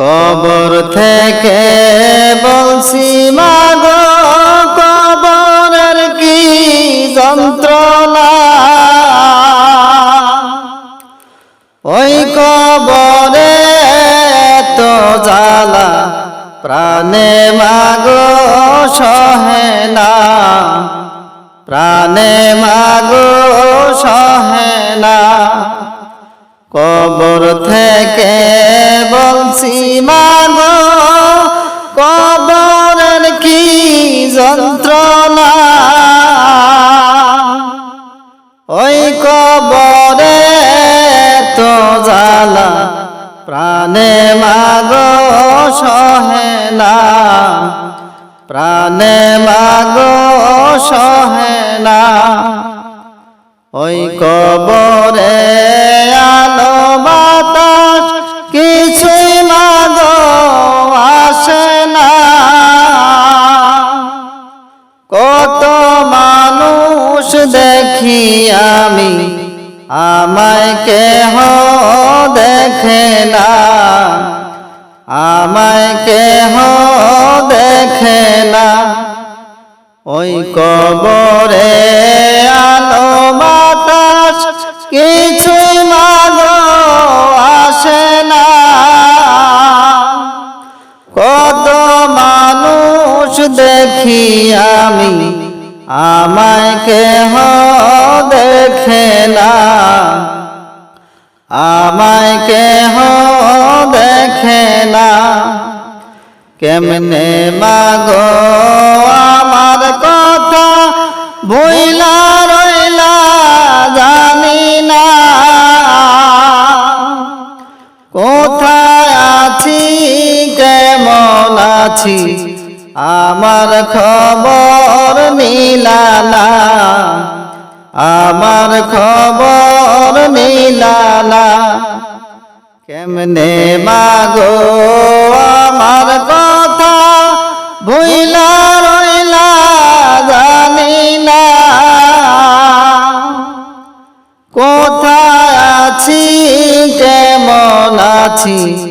কবর থেকে বলছি, মাগো কবরের কি যন্ত্রণা? ওই কবরে তো জ্বালা, প্রাণে মাগো, সহে না। প্রাণে মাগো, সহে না। কবর থেকে মাগো কবরের কি যন্ত্রণা? ওই কবরে তো জালা প্রাণে মাগ সহে না। প্রাণে মাগো সহে না। ওই কবরে আমি, আমায় কেহ দেখে না। আমায় কেহ দেখে না। ওই কবরে আলো বাতাস কিছুই মাগো আসে না। কত মানুষ দেখি আমি আমায় কেহ দেখে না আমায় কেহ দেখে না কেমনে মাগো আমার কথা ভুইলা রইলা জানি না। কোথায় আছি, কেমন আছি? আমার খবর নিলা না আমার খবর নিলা না কেমনে মাগো আমার কথা ভুইলা রইলা জানি না কোথায় আছি, কেমন আছি?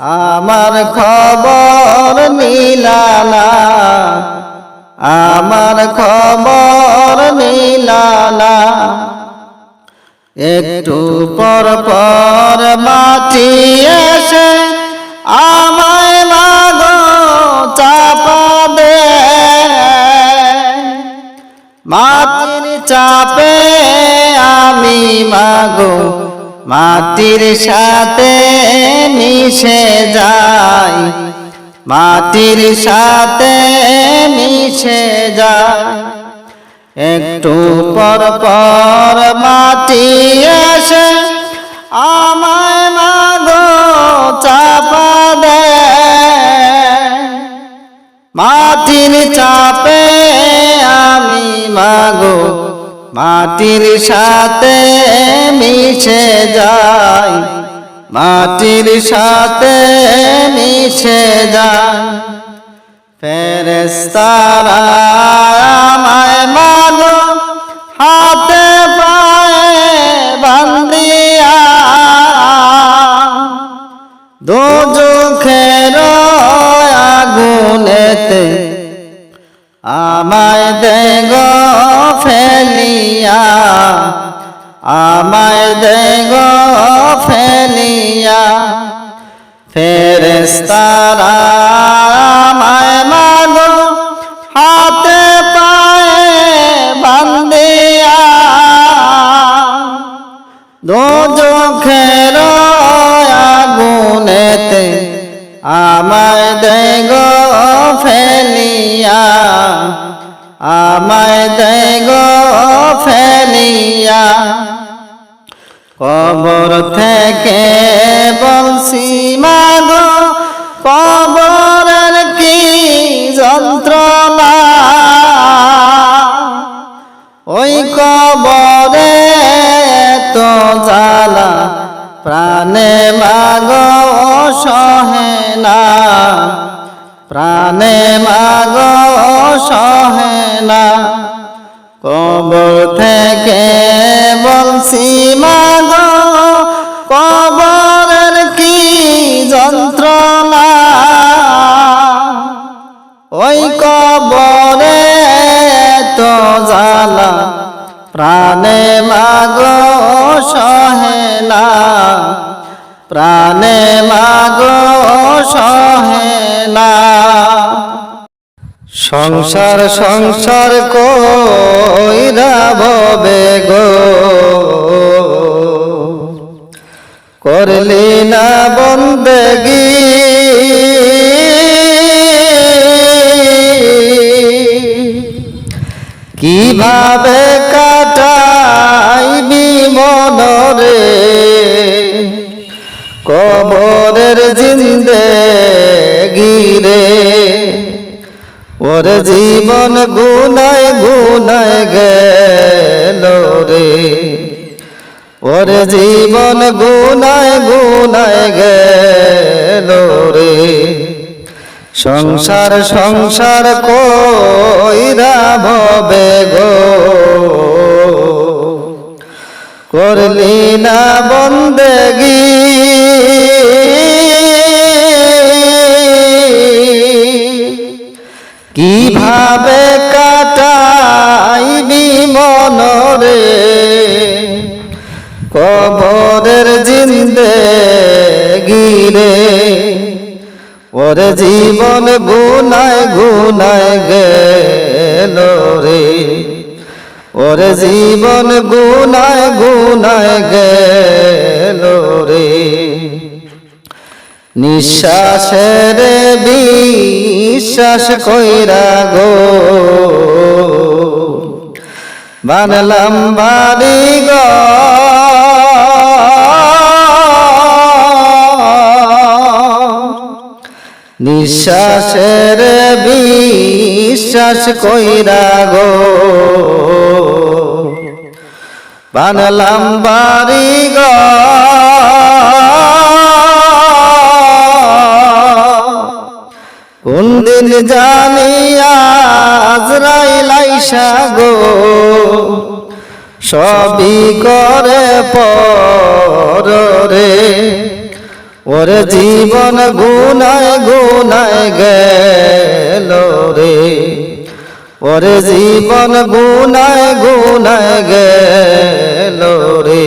আমার খবর নিলা না আমার খবর নিলা না একটু পর পর মাটি এসে আমায় মাগো চাপা দে মাটির চাপে আমি মাগো মাটির সাথে মিশে যাই। মাটির সাথে মিশে যায় একটু পর পর মাটি এসে আমায় মাগো চাপা দে। মাটির চাপে আমি মাগো মাটির সাথে মিশে যায় মাটির সাথে মিশে যায়। ফেরেস্তারা দেগ ফেলিয়া, আমায় দেগ ফেলিয়া। কবর থেকে বলছি, মাগো, কবরের কি যন্ত্রণা? ওই কবরে তো জ্বালা, প্রাণে মাগো সহে না। প্রাণে মাগ সহেনা কবর থেকে বলছি, মাগ, কবরের কি যন্ত্রণা? ওই কবরে তো জালা প্রাণে মাগ সহেনা প্রাণে মাগ সহেনা সংসার সংসার কইরা ভবে গো। করলি না বন্দেগি। কীভাবে কাটাইবি মনরে? কবরের জিন্দে ওর জীবন গুনায় গুনায় গেল রে। ওর জীবন গুনায় গুনায় গেল রে। সংসার সংসার কইরা ভবে গো। করলি না বন্দেগি। কীভাবে কাটাইবি মনরে? কবরের জিন্দে গিরে। ওর জীবন গুনায় গুনায় গেল রে। ওর জীবন গুনায় গুনায় গেল রে। নিঃশ্বাসের বিশ্বাস কইরা গো। বানলাম বাড়ি গো। নিঃশ্বাসের বিশ্বাস কইরা গো। বানলাম বাড়ি গো। কোন দিন জানি আজরাইলাইসা গো। সবই করে পর রে ওর জীবন গুনায় গুনায় গেল রে। ওর জীবন গুনায় গুনায় গেল রে।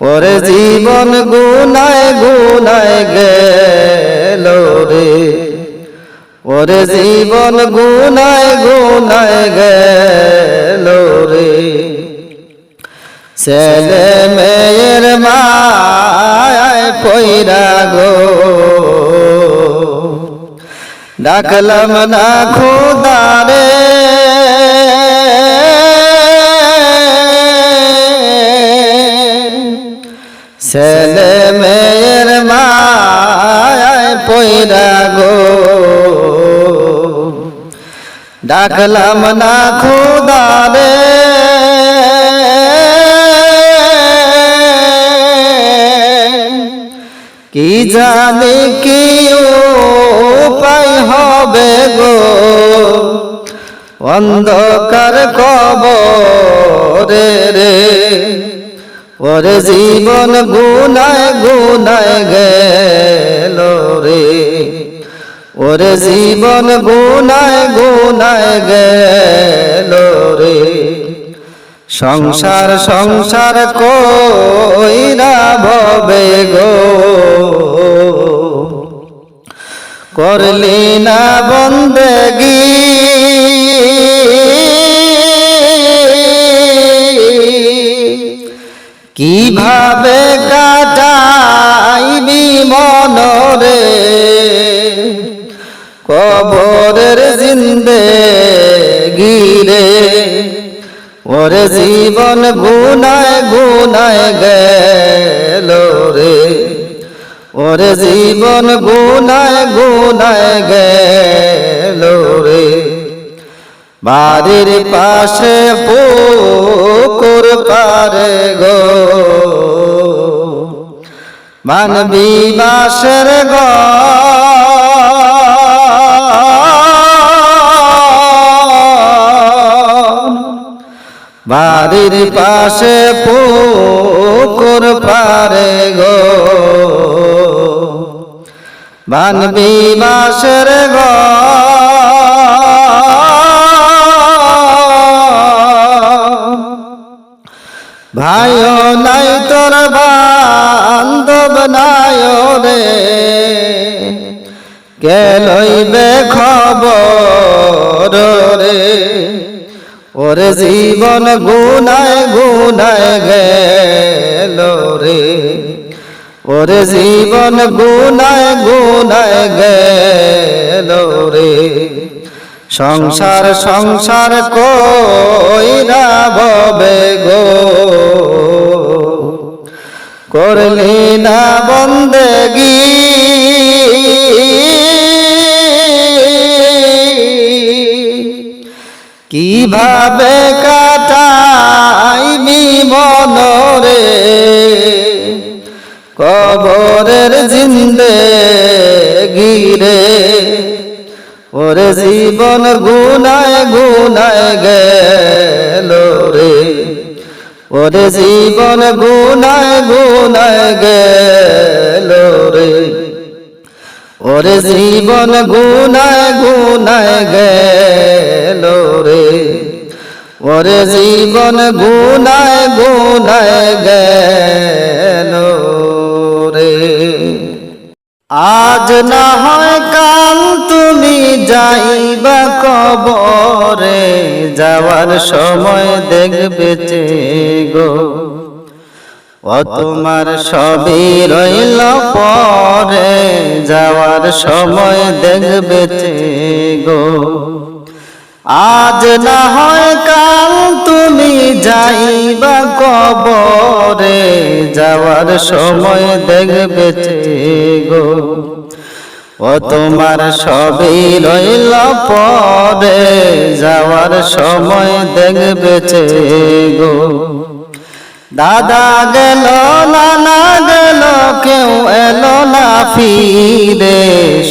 ওরে জীবন গুনায় গুনায় গেল রে। ওরে জীবন গুনায় গুনায় গেল রে। ছেলে মেয়ের মায় পৈরা গো। ডাকলাম না খুদারে ডাকলাম না খুদারে কি জানি কি উপায় হবে গো? অন্ধকার কবরে রে। ওরে জীবন গুনায় গুনায় গেল রে। ওরে জীবন গুনায় গুনায় গেল রে। সংসার সংসার কইরা ভবে গো। করলি না বন্দেগি কীভাবে কবরের জিন্দে গিরে ওরে জীবন গুনায় গুনায় গেল রে। ওরে জীবন গুনায় গুনায় গেল রে। বাড়ির পাশে পুকুর পারে গো। মানবী বাসের বাড়ির পাশে পুকুর পারে গো। মানবী বাসের ভাইও নাই তোর বান্ধব নাই রে। কে লইবে খবর রে? ওরে জীবন গুনায় গুনায় গেল রে। ওরে জীবন গুনায় গুনায় গেল রে। সংসার সংসার কইরা ববে গো। করলি না বন্দেগি। কীভাবে কাটাইবি মনরে? কবরের জিন্দে গিরে ওরে জীবন গুনায় গুনায় গেল রে। ওরে জীবন গুনায় গুনায় গেল রে। ওরে জীবন গুনায় গুনায় গেল রে। ওরে জীবন গুনায় গুনায় গেল রে। আজ না হয় কাল তুমি যাইবা কবরে যাওয়ার সময় দেখবে গো ও তোমার সবই রইল পরে, যাওয়ার সময় দেখবে গো আজ না হয় কাল তুমি যাইবা কবরে, যাওয়ার সময় দেখবে গো ও তোমার সবই রইল পরে, যাওয়ার সময় দেখবে গো দাদা গেল, নানা গেল, কেউ এলো না ফিরে।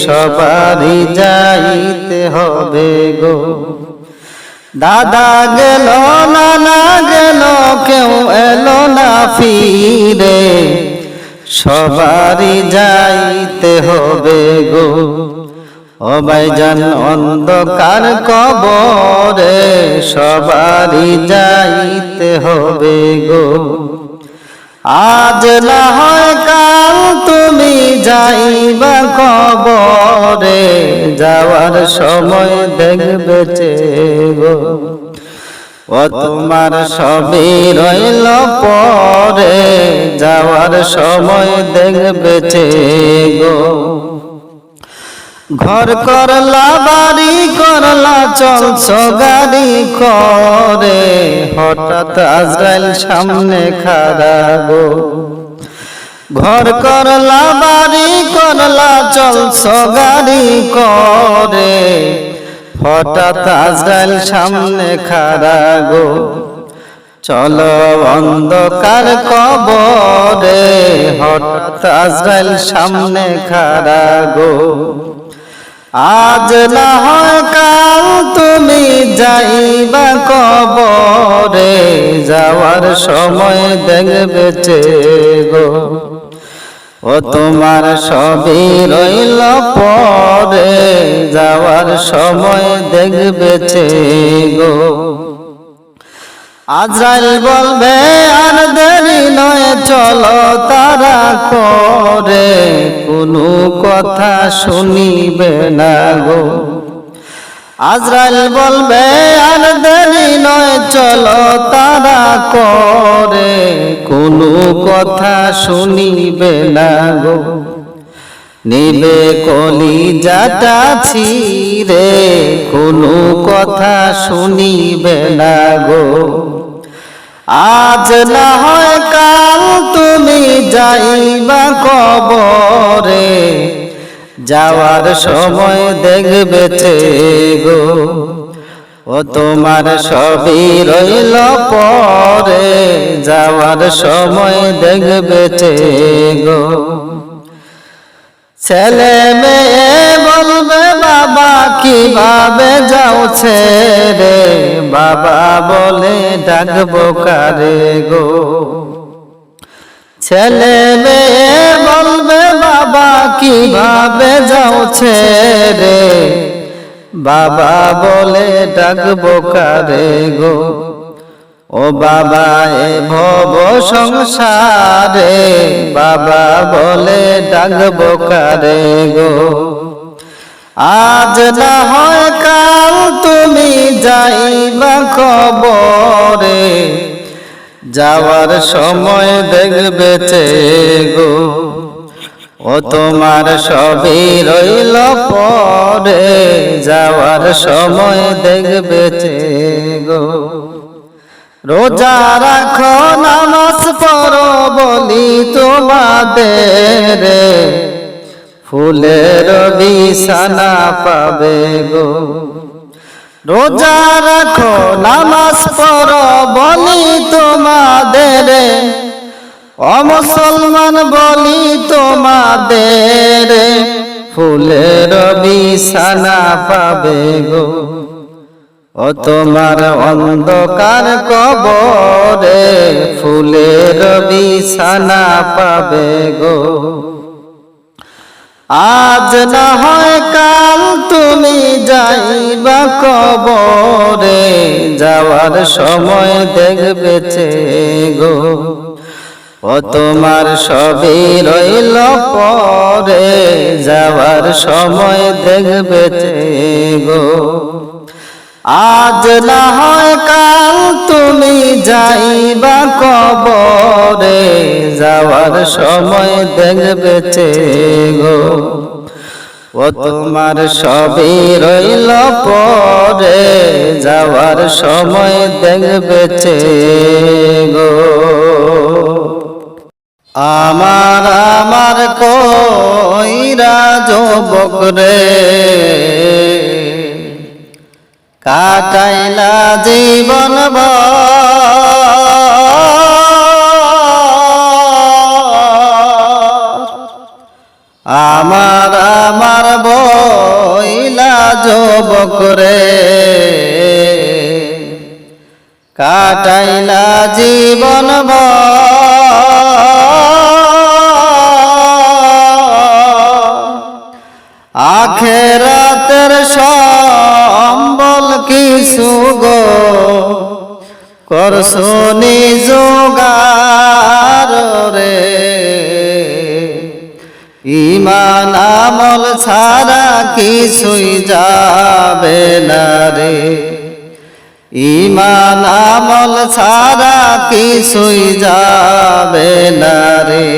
সবারই যাইতে হবে গো। দাদা গেল, নানা গেল, কেউ এলো না ফিরে। সবারই যাইতে হবে গো। ও ভাইজান, অন্ধকার কবরে সবারই যাইতে হবে গো। আজ না হয় কাল তুমি যাইবা কবরে, যাওয়ার সময় দেখবে গো ও তোমার সবই রইল পরে, যাওয়ার সময় দেখবে গো ঘর করলা, বাড়ি করলা, চলছ গাড়ি করে। হঠাৎ আজরাইল সামনে খারা গো ঘর করলা, বাড়ি করলা, চলছ গাড়ি করে। হঠাৎ আজরাইল সামনে খারা গো চলো অন্ধকার কবরে। হঠাৎ আজরাইল সামনে খারা গো আজ না হয় কাল তুমি যাইবা কবরে, যাওয়ার সময় দেখবে গো। ও তোমার সবই রইল পরে, যাওয়ার সময় দেখবে গো। আজরাইল বলবে, আর দেরি নয়, চলো তারা করে। কোনো কথা শুনিবে না গো। আজরাইল বলবে, আর দেরি নয়, চলো তারা করে। কোনো কথা শুনিবে না গো। নিবে কলি যাটা ছিরে কোনো কথা শুনিবে না গো। আজ না হয় কাল তুমি যাইবা কবরে। যাওয়ার সময় দেখবে গো। ও তোমার সবই রইল পরে। যাওয়ার সময় দেখবে গো। ছেলে মেয়ে বলবে, বাবা কীভাবে যাওছে রে? বাবা বলে, ডাকবো কারে গো? ছেলে মেয়ে বলবে, বাবা কীভাবে যাওছে রে? বাবা বলে, ডাকবো কারে গো? ও বাবা, এ ভব সংসারে বাবা বলে ডাকবো কারে গো। আজ না হয় কাল তুমি যাইবা কবরে যাওয়ার সময় দেখবে গো ও তোমার সবই রইল পরে, যাওয়ার সময় দেখবে গো রোজা রাখো নামাজ পড়ো বলি তোমাদের। ফুলের বিছানা পাবে গো। রোজা রাখো নামাজ পড়ো বলি তোমাদের। ও মুসলমান বলি তোমাদের। ফুলের বিছানা পাবে গো। ও তোমার অন্ধকার কবরে ফুলের বিছানা পাবে গো। আজ না হয় কাল তুমি যাইবা কবরে, যাওয়ার সময় দেখবে গো ও তোমার সবই রইল পরে, যাওয়ার সময় দেখবে গো আজ না হয় কাল তুমি যাইবা কবরে যাওয়ার সময় দেখবে গো ও তোমার সবই রইল পরে যাওয়ার সময় দেখবে গো আমার আমার কইরা যুবক রে কাটাইলা জীবন আমার আমার বইলা যুবক রে। কাটাইলা জীবন আখেরাতের কিছু গো করশনি যোগার রে। ইমান আমল ছাড়া কিছুই যাবে না রে। ইমান আমল ছাড়া কিছুই যাবে না রে।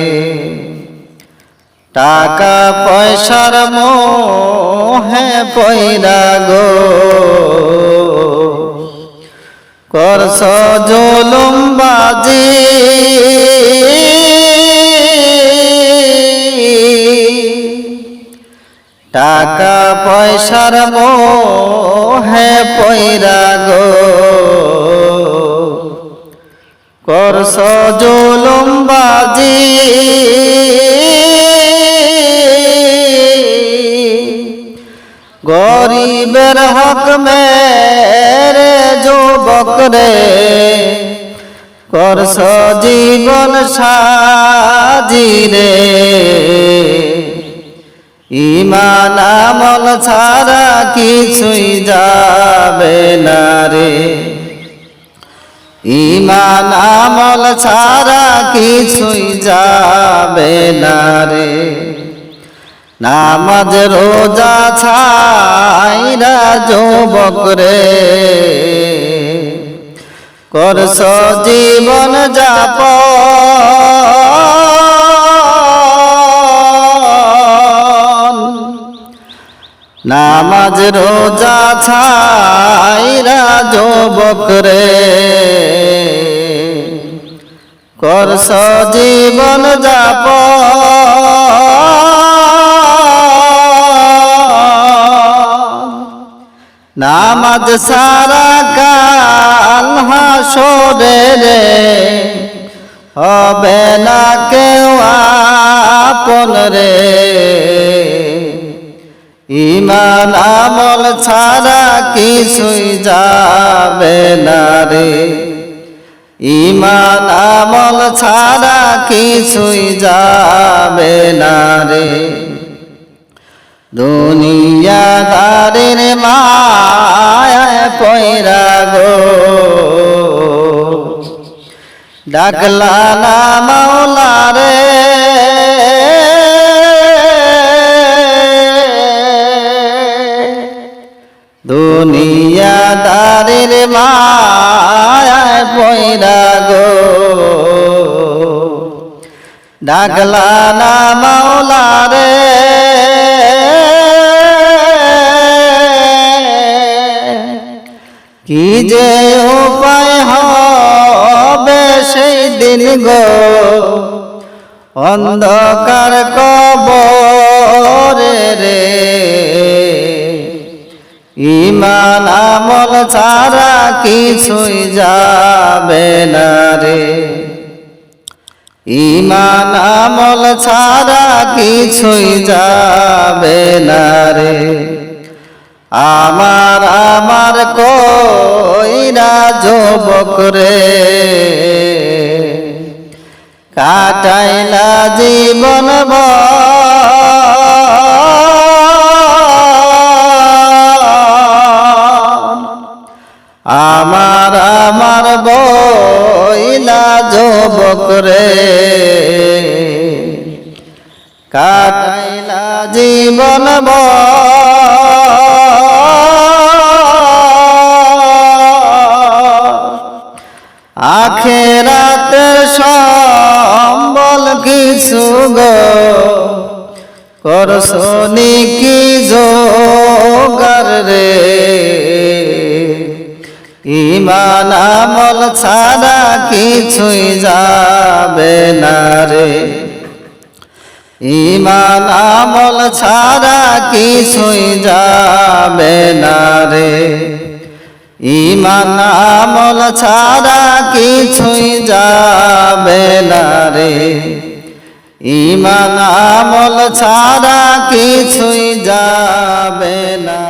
টাকা পয়সার মোহে পয়রা গো। করছ জুলুম বাজি। টাকা পয়সার মোহে পয়রা গো। করছ জুলুম বাজি। গরিবের হক মেরে যুবক রে, করছ জীবন সাজি রে। ইমান আমল ছাড়া কিছুই যাবে না রে। ইমান আমল ছাড়া কিছুই যাবে না রে। নামাজ রোজা ছাইরা যুবক রে। করছ জীবন যাপ নামাজ রোজা ছাইরা যুবক রে। করছ জীবন যাপ নামাজ সারা কাল হাসরে হবে না কেউ আপন রে। ইমান আমল ছাড়া কিছুই যাবে না রে। ইমান আমল ছাড়া কিছুই যাবে না রে। দুনিয়াদারের মায় পয়রা গো। ডাকলা না মাওলা রে দুনিয়াদারের মায় পয়রা গো। ডাকলা না মাওলা কি যে উপায় হবে সেই দিন গো? অন্ধকার কবরে রে। ইমান আমল ছাড়া কিছুই যাবে না রে। ইমান আমল ছাড়া কিছুই যাবে না রে। আমার আমার কইরা যুবক রে। কাটাইলা জীবন আমার আমার বইলা যুবক রে। কাটাইলা জীবন আখেরাতের সম্বল কিছু গো। করসনি কি জোগার রে? ইমান আমল ছাড়া কিছুই যাবে না রে। ইমান আমল ছাড়া কিছুই যাবে না রে। ইমান আমল ছাড়া কিছুই যাবে না রে। ইমান আমল ছাড়া কিছুই যাবে না।